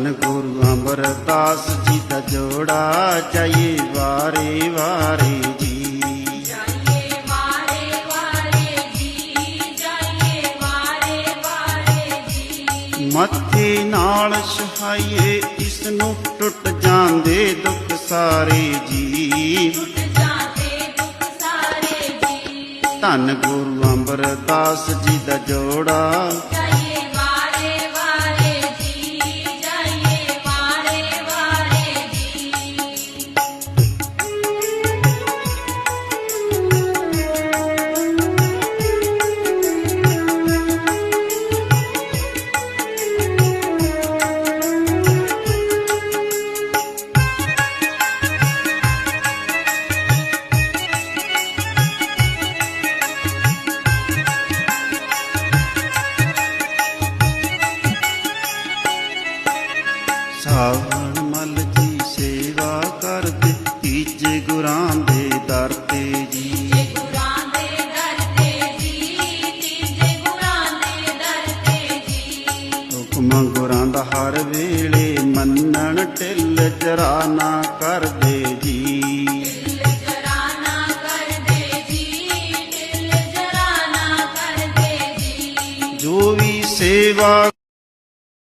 ਧੰਨ ਗੁਰੂ ਅਮਰਦਾਸ ਜੀ ਦਾ ਜੋੜਾ ਚਾਹੀਏ ਵਾਰੇ ਵਾਰੇ ਜੀ। ਜਾਈਏ ਵਾਰੇ ਵਾਰੇ ਜੀ ਜਾਈਏ ਵਾਰੇ ਵਾਰੇ ਜੀ। ਮੱਥੇ ਨਾਲ ਸੁਹਾਈਏ ਇਸ ਨੂੰ ਟੁੱਟ ਜਾਂਦੇ ਦੁੱਖ ਸਾਰੇ ਜੀ। ਟੁੱਟ ਜਾਂਦੇ ਦੁੱਖ ਸਾਰੇ ਜੀ। ਧੰਨ ਗੁਰੂ ਅਮਰਦਾਸ ਜੀ ਦਾ ਜੋੜਾ ਸਾਵਣ ਮਲ ਜੀ ਸੇਵਾ ਕਰਦੇ ਤੀਜੇ ਗੁਰਾਂ ਦੇ ਦਰ ਤੇ ਜੀ। ਦੇ ਦੇ ਹੁਕਮ ਗੁਰਾਂ ਦਾ ਹਰ ਵੇਲੇ ਮੰਨਣ ਦਿਲ ਜਰਾ ਨਾ ਕਰਦੇ ਜੀ। ਜੋ ਵੀ ਸੇਵਾ